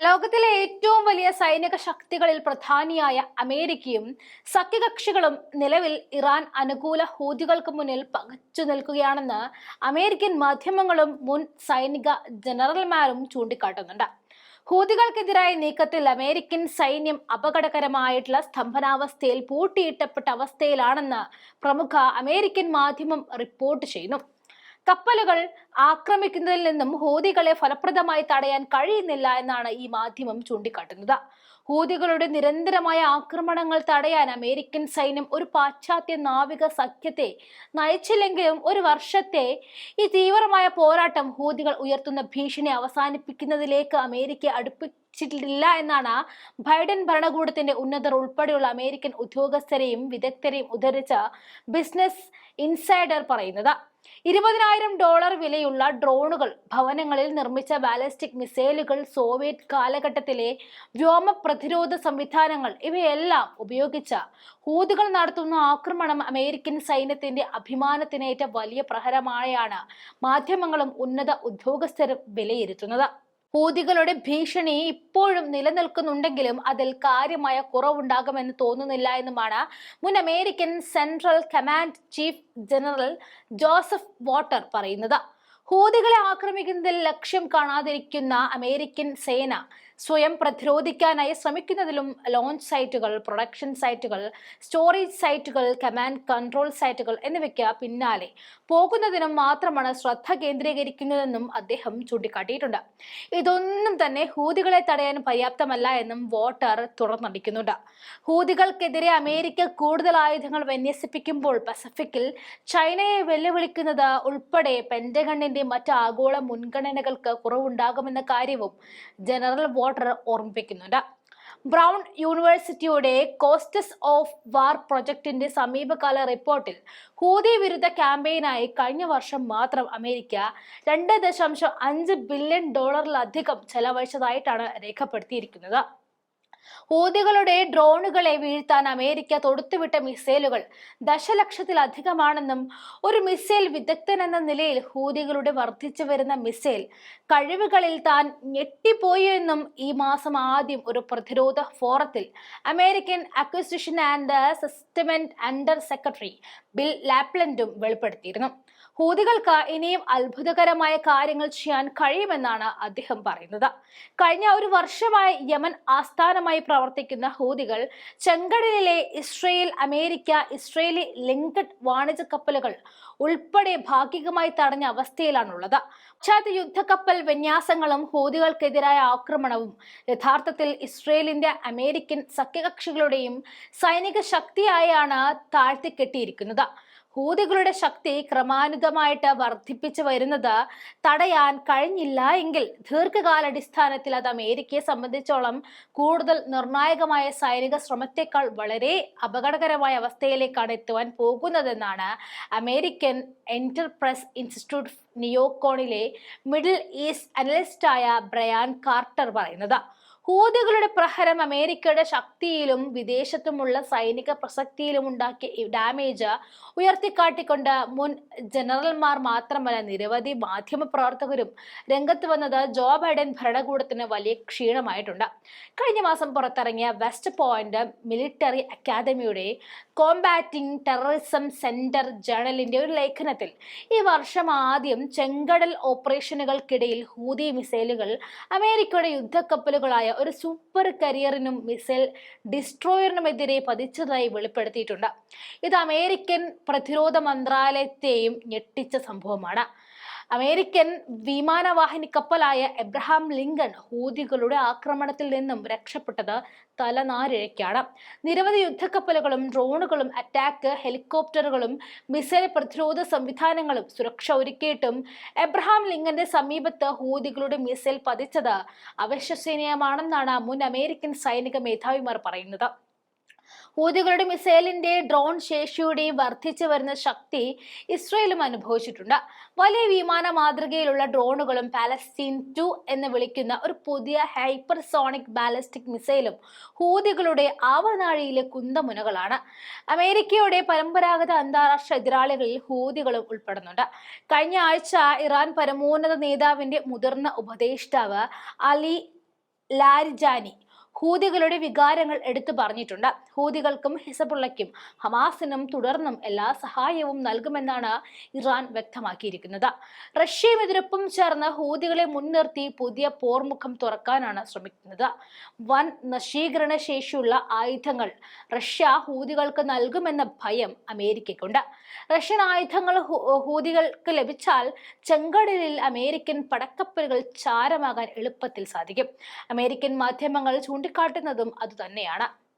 ലോകത്തിലെ ഏറ്റവും വലിയ സൈനിക ശക്തികളിൽ പ്രധാനിയായ അമേരിക്കയും സഖ്യകക്ഷികളും നിലവിൽ ഇറാൻ അനുകൂല ഹൂതികൾക്ക് മുന്നിൽ പകച്ചു നിൽക്കുകയാണെന്ന് അമേരിക്കൻ മാധ്യമങ്ങളും മുൻ സൈനിക ജനറൽമാരും ചൂണ്ടിക്കാട്ടുന്നുണ്ട്. ഹൂതികൾക്കെതിരായ നീക്കത്തിൽ അമേരിക്കൻ സൈന്യം അപകടകരമായിട്ടുള്ള സ്തംഭനാവസ്ഥയിൽ പൂട്ടിയിട്ടപ്പെട്ട അവസ്ഥയിലാണെന്ന് പ്രമുഖ അമേരിക്കൻ മാധ്യമം റിപ്പോർട്ട് ചെയ്യുന്നു. കപ്പലുകൾ ആക്രമിക്കുന്നതിൽ നിന്നും ഹൂതികളെ ഫലപ്രദമായി തടയാൻ കഴിയുന്നില്ല എന്നാണ് ഈ മാധ്യമം ചൂണ്ടിക്കാട്ടുന്നത്. ഹൂതികളുടെ നിരന്തരമായ ആക്രമണങ്ങൾ തടയാൻ അമേരിക്കൻ സൈന്യം ഒരു പാശ്ചാത്യ നാവിക സഖ്യത്തെ നയിച്ചില്ലെങ്കിലും ഒരു വർഷത്തെ ഈ തീവ്രമായ പോരാട്ടം ഹൂതികൾ ഉയർത്തുന്ന ഭീഷണി അവസാനിപ്പിക്കുന്നതിലേക്ക് അമേരിക്ക അടുപ്പിച്ചിട്ടില്ല എന്നാണ് ബൈഡൻ ഭരണകൂടത്തിന്റെ ഉന്നതർ ഉൾപ്പെടെയുള്ള അമേരിക്കൻ ഉദ്യോഗസ്ഥരെയും വിദഗ്ധരെയും ഉദ്ധരിച്ച ബിസിനസ് ഇൻസൈഡർ പറയുന്നത്. ഇരുപതിനായിരം ഡോളർ വിലയുള്ള ഡ്രോണുകൾ ഭവനങ്ങളിൽ നിർമ്മിച്ച ബാലിസ്റ്റിക് മിസൈലുകൾ സോവിയറ്റ് കാലഘട്ടത്തിലെ വ്യോമ പ്രതിരോധ സംവിധാനങ്ങൾ ഇവയെല്ലാം ഉപയോഗിച്ച ഹൂതികൾ നടത്തുന്ന ആക്രമണം അമേരിക്കൻ സൈന്യത്തിന്റെ അഭിമാനത്തിനേറ്റ വലിയ പ്രഹരമായാണ് മാധ്യമങ്ങളും ഉന്നത ഉദ്യോഗസ്ഥരും വിലയിരുത്തുന്നത്. ഹൂതികളുടെ ഭീഷണി ഇപ്പോഴും നിലനിൽക്കുന്നുണ്ടെങ്കിലും അതിൽ കാര്യമായ കുറവുണ്ടാകുമെന്ന് തോന്നുന്നില്ല എന്നുമാണ് മുൻ American central command chief general Joseph Votel പറയുന്നത്. ഹൂതികളെ ആക്രമിക്കുന്നതിൽ ലക്ഷ്യം കാണാതിരിക്കുന്ന അമേരിക്കൻ സേന സ്വയം പ്രതിരോധിക്കാനായി ശ്രമിക്കുന്നതിലും ലോഞ്ച് സൈറ്റുകൾ പ്രൊഡക്ഷൻ സൈറ്റുകൾ സ്റ്റോറേജ് സൈറ്റുകൾ കമാൻഡ് കൺട്രോൾ സൈറ്റുകൾ എന്നിവയ്ക്ക് പിന്നാലെ പോകുന്നതിനും മാത്രമാണ് ശ്രദ്ധ കേന്ദ്രീകരിക്കുന്നതെന്നും അദ്ദേഹം ചൂണ്ടിക്കാട്ടിയിട്ടുണ്ട്. ഇതൊന്നും തന്നെ ഹൂതികളെ തടയാൻ പര്യാപ്തമല്ല എന്നും വോട്ടർ തുറന്നടിക്കുന്നുണ്ട്. ഹൂതികൾക്കെതിരെ അമേരിക്ക കൂടുതൽ ആയുധങ്ങൾ വിന്യസിപ്പിക്കുമ്പോൾ പസഫിക്കിൽ ചൈനയെ വെല്ലുവിളിക്കുന്നത് ഉൾപ്പെടെ പെന്റഗണിന്റെ മറ്റ് ആഗോള മുൻഗണനകൾക്ക് കുറവുണ്ടാകുമെന്ന കാര്യവും ജനറൽ വോട്ടർ ഓർമ്മിപ്പിക്കുന്നുണ്ട്. ബ്രൗൺ യൂണിവേഴ്സിറ്റിയുടെ കോസ്റ്റസ് ഓഫ് വാർ പ്രൊജക്ടിന്റെ സമീപകാല റിപ്പോർട്ടിൽ ഹൂതി വിരുദ്ധ ക്യാമ്പയിനായി കഴിഞ്ഞ വർഷം മാത്രം അമേരിക്ക രണ്ട് ദശാംശം അഞ്ച് ബില്യൺ ഡോളറിലധികം ചെലവഴിച്ചതായിട്ടാണ് രേഖപ്പെടുത്തിയിരിക്കുന്നത്. ഹൂതികളുടെ ഡ്രോണുകളെ വീഴ്ത്താൻ അമേരിക്ക തൊടുത്തുവിട്ട മിസൈലുകൾ ദശലക്ഷത്തിലധികമാണെന്നും ഒരു മിസൈൽ വിദഗ്ധൻ എന്ന നിലയിൽ ഹൂതികളുടെ വർദ്ധിച്ചു വരുന്ന മിസൈൽ കഴിവുകളിൽ താൻ ഞെട്ടിപ്പോയി എന്നും ഈ മാസം ആദ്യം ഒരു പ്രതിരോധ ഫോറത്തിൽ American acquisition and sustainment under secretary Bill ലാപ്ലൻഡും വെളിപ്പെടുത്തിയിരുന്നു. ഹൂതികൾക്ക് ഇനിയും അത്ഭുതകരമായ കാര്യങ്ങൾ ചെയ്യാൻ കഴിയുമെന്നാണ് അദ്ദേഹം പറയുന്നത്. കഴിഞ്ഞ ഒരു വർഷമായി യമൻ ആസ്ഥാനമായി പ്രവർത്തിക്കുന്ന ഹൂതികൾ ചെങ്കടലിലെ ഇസ്രയേൽ അമേരിക്ക ഇസ്രയേലി ലിങ്കഡ് വാണിജ്യ കപ്പലുകൾ ഉൾപ്പെടെ ഭാഗികമായി തടഞ്ഞ അവസ്ഥയിലാണുള്ളത്. പശ്ചാത്ത യുദ്ധക്കപ്പൽ വിന്യാസങ്ങളും ഹൂതികൾക്കെതിരായ ആക്രമണവും യഥാർത്ഥത്തിൽ ഇസ്രയേലിന്റെ അമേരിക്കൻ സഖ്യകക്ഷികളുടെയും സൈനിക ശക്തിയായാണ് താഴ്ത്തിക്കെട്ടിയിരിക്കുന്നത്. ഹൂതികളുടെ ശക്തി ക്രമാനുഗതമായിട്ട് വർദ്ധിപ്പിച്ചു വരുന്നത് തടയാൻ കഴിഞ്ഞില്ല എങ്കിൽ ദീർഘകാലാടിസ്ഥാനത്തിൽ അത് അമേരിക്കയെ സംബന്ധിച്ചോളം കൂടുതൽ നിർണായകമായ സൈനിക ശ്രമത്തെക്കാൾ വളരെ അപകടകരമായ അവസ്ഥയിലേക്കാണ് എത്തുവാൻ പോകുന്നതെന്നാണ് അമേരിക്കൻ എന്റർപ്രൈസ് ഇൻസ്റ്റിറ്റ്യൂട്ട് നിയോക്കോണിലെ മിഡിൽ ഈസ്റ്റ് അനലിസ്റ്റായ ബ്രയാൻ കാർട്ടർ പറയുന്നത്. ഹൂതികളുടെ പ്രഹരം അമേരിക്കയുടെ ശക്തിയിലും വിദേശത്തുമുള്ള സൈനിക പ്രസക്തിയിലും ഉണ്ടാക്കിയ ഡാമേജ് ഉയർത്തിക്കാട്ടിക്കൊണ്ട് മുൻ ജനറൽമാർ മാത്രമല്ല നിരവധി മാധ്യമ പ്രവർത്തകരും രംഗത്ത് വന്നത് ജോ ബൈഡൻ ഭരണകൂടത്തിന് വലിയ ക്ഷീണമായിട്ടുണ്ട്. കഴിഞ്ഞ മാസം പുറത്തിറങ്ങിയ വെസ്റ്റ് പോയിന്റ് മിലിറ്ററി അക്കാദമിയുടെ കോമ്പാറ്റിംഗ് ടെററിസം സെന്റർ ജേണലിന്റെ ഒരു ലേഖനത്തിൽ ഈ വർഷം ആദ്യം ചെങ്കടൽ ഓപ്പറേഷനുകൾക്കിടയിൽ ഹൂതി മിസൈലുകൾ അമേരിക്കയുടെ യുദ്ധക്കപ്പലുകളായ ഒരു സൂപ്പർ കരിയറിനും മിസൈൽ ഡിസ്ട്രോയറിനുമെതിരെ പതിച്ചതായി വെളിപ്പെടുത്തിയിട്ടുണ്ട്. ഇത് അമേരിക്കൻ പ്രതിരോധ മന്ത്രാലയത്തെയും ഞെട്ടിച്ച സംഭവമാണ്. അമേരിക്കൻ വിമാനവാഹിനി കപ്പലായ എബ്രഹാം ലിങ്കൺ ഹൂതികളുടെ ആക്രമണത്തിൽ നിന്നും രക്ഷപ്പെട്ടത് തലനാരിഴയ്ക്കാണ്. നിരവധി യുദ്ധക്കപ്പലുകളും ഡ്രോണുകളും അറ്റാക്ക് ഹെലികോപ്റ്ററുകളും മിസൈൽ പ്രതിരോധ സംവിധാനങ്ങളും സുരക്ഷ ഒരുക്കിയിട്ടും എബ്രഹാം ലിങ്കന്റെ സമീപത്ത് ഹൂതികളുടെ മിസൈൽ പതിച്ചത് അവിശ്വസനീയമാണെന്നാണ് മുൻ അമേരിക്കൻ സൈനിക മേധാവിമാർ പറയുന്നത്. ഹൂതികളുടെ മിസൈലിന്റെ ഡ്രോൺ ശേഷിയുടെയും വർദ്ധിച്ചു വരുന്ന ശക്തി ഇസ്രയേലും അനുഭവിച്ചിട്ടുണ്ട്. വലിയ വിമാന മാതൃകയിലുള്ള ഡ്രോണുകളും പാലസ്തീൻ ടു എന്ന് വിളിക്കുന്ന ഒരു പുതിയ ഹൈപ്പർസോണിക് ബാലിസ്റ്റിക് മിസൈലും ഹൂതികളുടെ ആവനാഴിയിലെ കുന്തമുനകളാണ്. അമേരിക്കയുടെ പരമ്പരാഗത അന്താരാഷ്ട്ര എതിരാളികളിൽ ഹൂതികളും ഉൾപ്പെടുന്നുണ്ട്. കഴിഞ്ഞ ആഴ്ച ഇറാൻ പരമോന്നത നേതാവിന്റെ മുതിർന്ന ഉപദേഷ്ടാവ് അലി ലാരിജാനി ഹൂതികളുടെ വികാരങ്ങൾ എടുത്തു പറഞ്ഞിട്ടുണ്ട്. ഹൂതികൾക്കും ഹിസബുള്ളയ്ക്കും ഹമാസിനും തുടർന്നും എല്ലാ സഹായവും നൽകുമെന്നാണ് ഇറാൻ വ്യക്തമാക്കിയിരിക്കുന്നത്. റഷ്യയും എതിരൊപ്പം ചേർന്ന് ഹൂതികളെ മുൻനിർത്തി പുതിയ പോർമുഖം തുറക്കാനാണ് ശ്രമിക്കുന്നത്. വൻ നശീകരണ ശേഷിയുള്ള ആയുധങ്ങൾ റഷ്യ ഹൂതികൾക്ക് നൽകുമെന്ന ഭയം അമേരിക്കയ്ക്കുണ്ട്. റഷ്യൻ ആയുധങ്ങൾ ഹൂതികൾക്ക് ലഭിച്ചാൽ ചെങ്കടലിൽ അമേരിക്കൻ പടക്കപ്പലുകൾ ചാരമാകാൻ എളുപ്പത്തിൽ സാധിക്കും. അമേരിക്കൻ മാധ്യമങ്ങൾ ചൂണ്ടിക്കാട്ടുന്നതും അതുതന്നെയാണ്.